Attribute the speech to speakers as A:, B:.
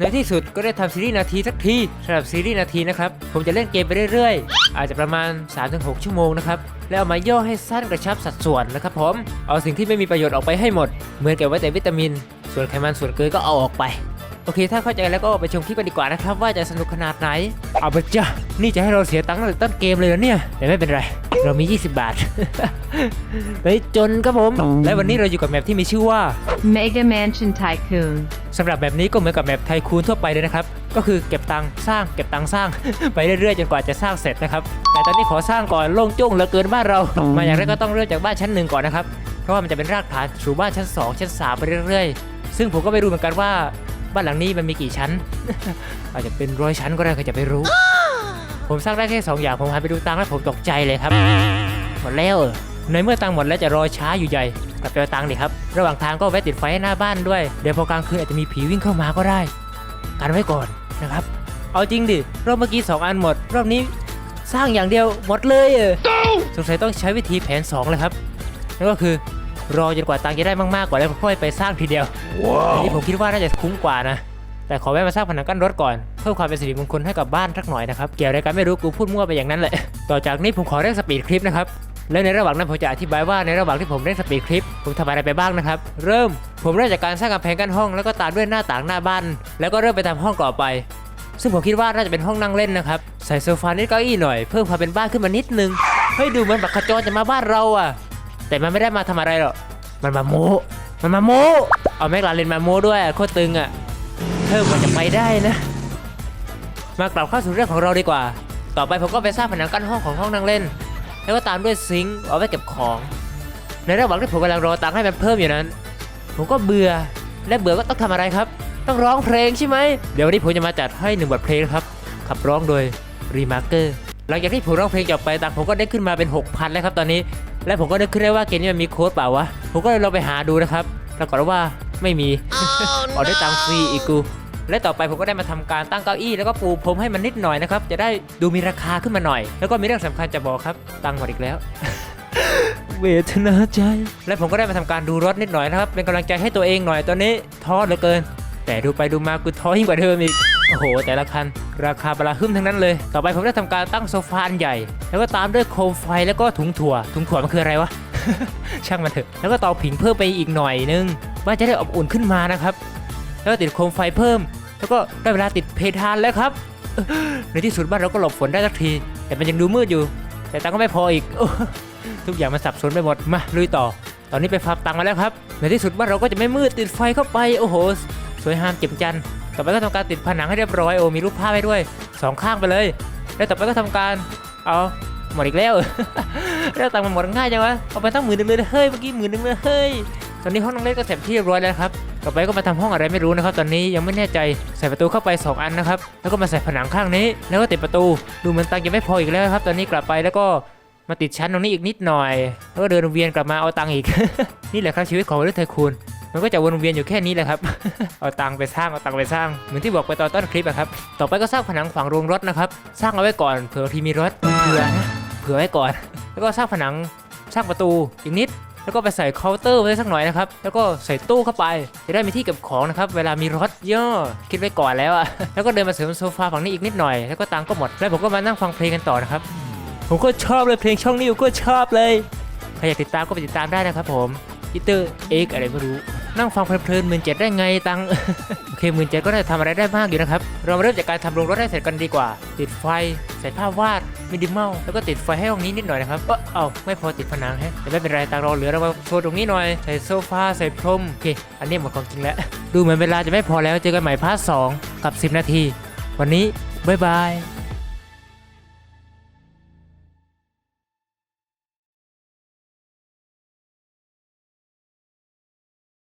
A: ในที่สุดก็ได้ทำซีรีส์นาทีสักทีสำหรับซีรีส์นาทีนะครับผมจะเล่นเกมไปเรื่อยๆ อาจจะประมาณ 3-6 ชั่วโมงนะครับแล้วเอามาย่อให้สั้นกระชับสัดส่วนนะครับผมเอาสิ่งที่ไม่มีประโยชน์ออกไปให้หมด เหมือนกับไว้แต่วิตามิน ส่วนไขมันส่วนเกลือก็เอาออกไป อเค ถ้าเข้าใจแล้วก็ไปชมคลิปกันดีกว่านะครับ ว่าจะสนุกขนาดไหน เอาไปจ้ะนี่จะให้เราเสียตังค์ตั้งแต่ต้นเกมเลยเหรอเนี่ยแต่ไม่เป็นไร เรามี 20 บาท ไปจนครับผม และวันนี้เราอยู่กับแมปที่มีชื่อว่า
B: Mega Mansion Tycoon.
A: สำหรับแบบนี้ก็เหมือนกับแมปไทคูนทั่วไปเลยนะครับ ก็คือเก็บตังค์สร้างเก็บตังค์สร้าง ไปเรื่อยๆจนกว่าจะสร้างเสร็จนะครับ แต่ตอนนี้ขอสร้างก่อนโล่งโจ้งเหลือเกินบ้านเรา มาอย่างแรกก็ต้องเริ่มจากบ้านชั้นหนึ่งก่อนนะครับ เพราะว่ามันจะเป็นรากฐานสู่บ้านชั้น 2 ชั้น3ไปเรื่อยๆ ซึ่งผมก็ไม่รู้เหมือนกันว่า บ้านหลังนี้มันมีกี่ชั้น อาจจะเป็นร้อยชั้นก็ได้ใครจะไปรู้ ผมสร้างได้แค่สองอย่างผมหันไปดูตังค์แล้วผมตกใจเลยครับ หมดแล้วเออในเมื่อตังค์หมดแล้วจะรอช้าอยู่ใหญ่กลับไปเอาตังค์ดิครับระหว่างทางก็แวะติดไฟให้หน้าบ้านด้วยเดี๋ยวพอกลางคืนอาจจะมีผีวิ่งเข้ามาก็ได้กันไว้ก่อนนะครับ เอาจริงดิรอบเมื่อกี้2อันหมด รอบนี้สร้างอย่างเดียวหมดเลยเออสงสัยต้องใช้วิธีแผน2เลยครับนั่นก็คือ รอจนกว่าตังค์จะได้มากๆกว่าแล้วค่อยไปสร้างทีเดียวอันนี้ผมคิดว่าน่าจะคุ้มกว่านะ แต่ขอแวะมาสร้างผนังกั้นรถก่อน เพื่อความเป็นสิริมงคลให้กับบ้านสักหน่อยนะครับ เกี่ยวอะไรกันไม่รู้กูพูดมั่วไปอย่างนั้นแหละต่อจากนี้ผมขอเร่งสปีดคลิปนะครับและในระหว่างนั้นผมจะอธิบายว่าในระหว่างที่ผมเร่งสปีดคลิป ผมทำอะไรไปบ้างนะครับ เริ่มผมเริ่มจากการสร้างกำแพงกั้นห้องแล้วก็ตามด้วยหน้าต่างหน้าบ้านแล้วก็เริ่มไปทำห้องต่อไป ซึ่งผมคิดว่าน่าจะเป็นห้องนั่งเล่นนะครับ ใส่โซฟานิดเก้าอี้หน่อยเพิ่มความเป็นบ้านขึ้นมานิดนึงเฮ้ยดูเหมันบักขจรจะมาบ้านเราอะ แต่มันไม่ได้มาทำอะไรหรอก มันมาโมมันมาโมเอาแม็กลาเรนมาโมด้วยโคตรตึงอะ เธอควรจะไปได้นะ มากลับเข้าสู่เรื่องของเราดีกว่า ต่อไปผมก็ไปสร้างผนังกั้นห้องของห้องนั่งเล่น แล้วก็ตามด้วยซิงค์เอาไว้เก็บของ ในระหว่างที่ผมกำลังรอตังค์ให้มันเพิ่มอยู่นั้น ผมก็เบื่อ และเบื่อก็ต้องทำอะไรครับ ต้องร้องเพลงใช่ไหม เดี๋ยววันนี้ผมจะมาจัดให้หนึ่งบทเพลงครับ ขับร้องโดยรีมาร์เกอร์หลังจากที่ผมร้องเพลงจบไปตังค์ผมก็ได้ขึ้นมาเป็น 6,000 แล้วครับตอนนี้ และผมก็นึกขึ้นได้ว่าเกมนี้มันมีโค้ดเปล่าวะ ผมก็เลยลองไปหาดูนะครับปรากฏว่าไม่มี ออกได้ตังค์ฟรีอีกกู และต่อไปผมก็ได้มาทำการตั้งเก้าอี้แล้วก็ปูพรมให้มันนิดหน่อยนะครับ จะได้ดูมีราคาขึ้นมาหน่อย แล้วก็มีเรื่องสำคัญจะบอกครับ ตังค์หมดอีกแล้วเวทนาใจ และผมก็ได้มาทำการดูรถนิดหน่อยนะครับ เป็นกำลังใจให้ตัวเองหน่อยตอนนี้ท้อเหลือเกิน แต่ดูไปดูมากูท้อยิ่งกว่าเดิมอีก โอ้โห แต่ละคัน ราคาบลาหึ่มทั้งนั้นเลย ต่อไปผมได้ทำการตั้งโซฟาอันใหญ่ แล้วก็ตามด้วยโคมไฟแล้วก็ถุงถั่ว ถุงถั่วมันคืออะไรวะ ช่างมันเถอะ แล้วก็เตาผิงเพิ่มไปอีกหน่อยนึงว่าจะได้อบอุ่นขึ้นมานะครับ แล้วก็ติดโคมไฟเพิ่ม แล้วก็ได้เวลาติดเพดานแล้วครับ ในที่สุดบ้านเราก็หลบฝนได้สักที แต่มันยังดูมืดอยู่ แต่ตังก็ไม่พออีก ทุกอย่างมันสับสนไปหมด มาลุยต่อ ตอนนี้ไปฟาร์มตังมาแล้วครับ ในที่สุดบ้านเราก็จะไม่มืดติดไฟเข้าไป โอ้โห สวยงามเจ็บจันทร์ต่อไปก็ทำการติดผนังให้เรียบร้อยโอ้มีรูปภาพให้ด้วยสองข้างไปเลย แล้วต่อไปก็ทำการเอาหมดอีกแล้วแล้วตังมันหมดง่ายจังวะเอาไปตั้งหมื่นหนึ่งเลยเฮ้ยเมื่อกี้หมื่นหนึ่งเลยเฮ้ยตอนนี้ห้องนั่งเล่นก็เสร็จที่เรียบร้อยแล้วครับต่อไปก็มาทำห้องอะไรไม่รู้นะครับ ตอนนี้ยังไม่แน่ใจใส่ประตูเข้าไป 2 อันนะครับแล้วก็มาใส่ผนังข้างนี้ แล้วก็ติดประตูดูเหมือนตังค์ยังไม่พออีกแล้วครับ ตอนนี้กลับไปแล้วก็มาติดชั้นตรงนี้อีกนิดหน่อย แล้วก็เดินเวียนกลับมาเอาตังค์อีก นี่แหละครับชีวิตของมนุษย์ไทคูน มันก็จะวนเวียนอยู่แค่นี้แหละครับ เอาตังค์ไปสร้างเอาตังค์ไปสร้าง เหมือนที่บอกไปตอนต้นคลิปอะครับ ต่อไปก็สร้างผนังขวางโรงรถนะครับ สร้างเอาไว้ก่อนเผื่อทีมีรถ เผื่อนะ เผื่อไว้ก่อน แล้วก็สร้างผนัง สร้างประตูอีกนิด แล้วก็ไปใส่เคาน์เตอร์ไว้สักหน่อยนะครับ แล้วก็ใส่ตู้เข้าไป จะได้มีที่เก็บของนะครับ เวลามีรถเยอะคิดไว้ก่อนแล้วอะแล้วก็เดินมาเสริมโซฟาฝั่งนี้อีกนิดหน่อย แล้วก็ตังค์ก็หมด แล้วผมก็มานั่งฟังเพลงกันต่อนะครับ ผมก็ชอบเลยเพลงช่องนี้ผมก็ชอบเลย ใครอยากติดตามก็ไปติดตามได้นะครับผมอีเตอร์เอ็กอะไรไม่รู้ นั่งฟังเพลินๆหมื่นเจ็ดได้ไงตังโอเคหมื่นเจ็ดก็ได้ทำอะไรได้มากอยู่นะครับ เรามาเริ่มจากการทำโรงรถให้เสร็จกันดีกว่า ติดไฟ ใส่ผ้าวาดมินิมอลแล้วก็ติดไฟให้ห้องนี้นิดหน่อยนะครับเอ้อเอาไม่พอติดผนังแฮะแต่ไม่เป็นไรตังเราเหลือเรามาโชว์ตรงนี้หน่อย ใส่โซฟาใส่พรมโอเค อันนี้หมดของจริงแล้ว ดูเหมือนเวลาจะไม่พอแล้วเจอกันใหม่พาร์ทสองกับ 10 นาที วันนี้บ๊ายบาย